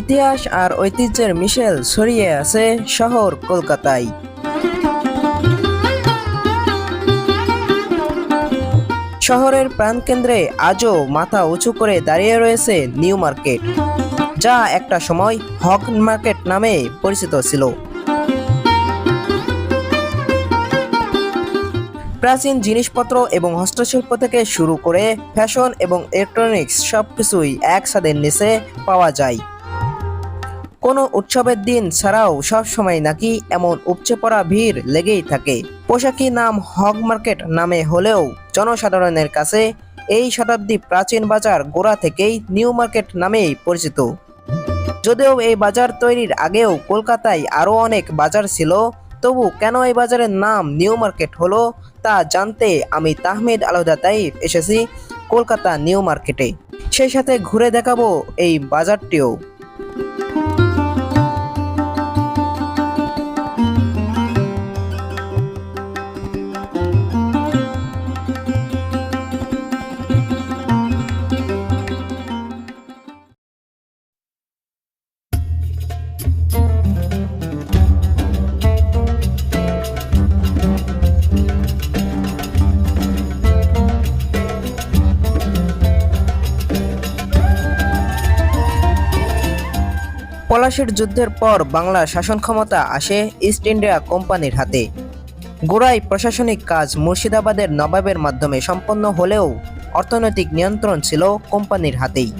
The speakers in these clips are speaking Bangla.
ইতিহাস আর ঐতিহ্যের মিশেল ছড়িয়ে আছে শহর কলকাতায়। শহরের প্রাণকেন্দ্রে আজও মাথা উঁচু করে দাঁড়িয়ে রয়েছে নিউ মার্কেট, যা একটা সময় হক মার্কেট নামে পরিচিত ছিল। প্রাচীন জিনিসপত্র এবং হস্তশিল্প থেকে শুরু করে ফ্যাশন এবং ইলেকট্রনিক্স সবকিছুই একসাথে নিচে পাওয়া যায়। কোনো উৎসবের দিন ছাড়াও সব সময় নাকি এমন উপচে পড়া ভিড় লেগেই থাকে। পোশাকি নাম হগ মার্কেট নামে হলেও জনসাধারণের কাছে এই শতাব্দী প্রাচীন বাজার গোড়া থেকেই নিউ মার্কেট নামেই পরিচিত। যদিও এই বাজার তৈরির আগেও কলকাতায় আরও অনেক বাজার ছিল, তবু কেন এই বাজারের নাম নিউ মার্কেট হলো তা জানতে আমি তাহমিদ আলহুদা তাইফ এসেছি কলকাতা নিউ মার্কেটে। সেই সাথে ঘুরে দেখাবো এই বাজারটিও। পলাশির যুদ্ধের পর বাংলার শাসন ক্ষমতা আসে ইস্ট ইন্ডিয়া কোম্পানির হাতে। গোড়ায় প্রশাসনিক কাজ মুর্শিদাবাদের নবাবের মাধ্যমে সম্পন্ন হলেও অর্থনৈতিক নিয়ন্ত্রণ ছিল কোম্পানির হাতেই।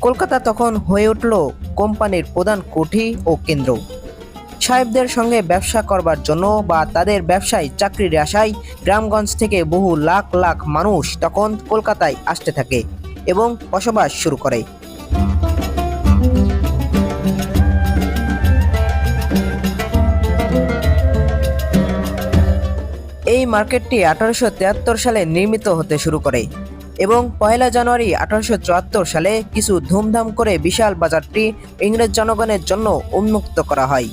কলকাতা তখন হয়ে উঠল কোম্পানির প্রধান কুঠি ও কেন্দ্র। সাহেবদের সঙ্গে ব্যবসা করবার জন্য বা তাদের ব্যবসায় চাকরির আশায় গ্রামগঞ্জ থেকে বহু লাখ লাখ মানুষ তখন কলকাতায় আসতে থাকে এবং বসবাস শুরু করে। এই মার্কেটটি আঠারোশো তিয়াত্তর সালে নির্মিত হতে শুরু করে এবং পয়লা জানুয়ারি আঠারোশো চুয়াত্তর সালে কিছু ধুমধাম করে বিশাল বাজারটি ইংরেজ জনগণের জন্য উন্মুক্ত করা হয়।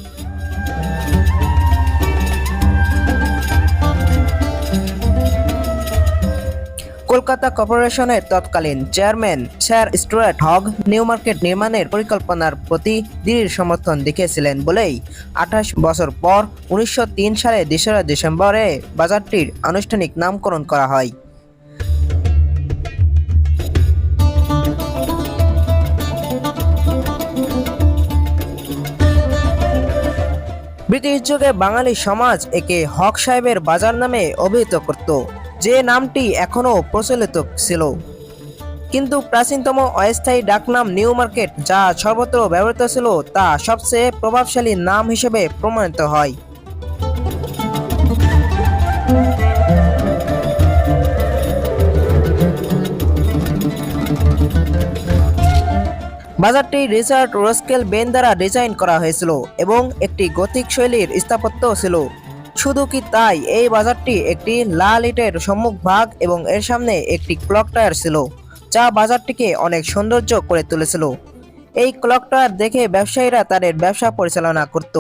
কলকাতা কর্পোরেশনের তৎকালীন chairman sir Stuart Hogg new market নির্মাণের পরিকল্পনার প্রতি দৃঢ় সমর্থন দেখিয়েছিলেন বলেই আঠাশ বছর পর উনিশশো সালে তেসরা ডিসেম্বরে বাজারটির আনুষ্ঠানিক নামকরণ করা হয়। ব্রিটিশ যুগে বাঙালি সমাজ একে হক সাহেবের বাজার নামে অভিহিত করত। যে নামটি এখনও প্রচলিত ছিল। কিন্তু প্রাচীনতম অস্থায়ী ডাকনাম নিউ মার্কেট, যা সর্বত্র ব্যবহৃত ছিল, তা সবচেয়ে প্রভাবশালী নাম হিসেবে প্রমাণিত হয়। বাজারটি রিচার্ড রোস্কেল বেন দ্বারা ডিজাইন করা হয়েছিল এবং একটি গতিক শৈলীর স্থাপত্য ছিল। শুধু কি তাই? এই বাজারটি একটি লাল ইটের সম্মুখ ভাগ এবং এর সামনে একটি ক্লক টায়ার ছিল, যা বাজারটিকে অনেক সৌন্দর্য করে তুলেছিল। এই ক্লক টায়ার দেখে ব্যবসায়ীরা তাদের ব্যবসা পরিচালনা করত।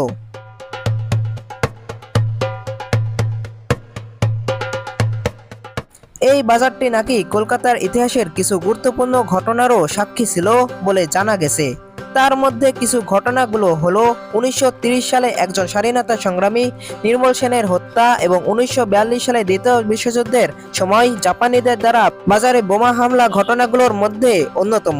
এই বাজারটি নাকি কলকাতার ইতিহাসের কিছু গুরুত্বপূর্ণ ঘটনারও সাক্ষী ছিল বলে জানা গেছে। তার মধ্যে কিছু ঘটনাগুলো হলো উনিশশো ত্রিশ সালে একজন স্বাধীনতা সংগ্রামী নির্মল সেনের হত্যা এবং উনিশশো বিয়াল্লিশ সালে দ্বিতীয় বিশ্বযুদ্ধের সময় জাপানিদের দ্বারা বাজারে বোমা হামলা ঘটনাগুলোর মধ্যে অন্যতম।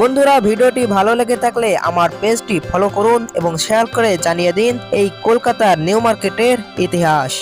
বন্ধুরা, ভিডিওটি ভালো লেগে থাকলে আমার পেজটি ফলো করুন এবং শেয়ার করে জানিয়ে দিন এই কলকাতার নিউ মার্কেটের ইতিহাস।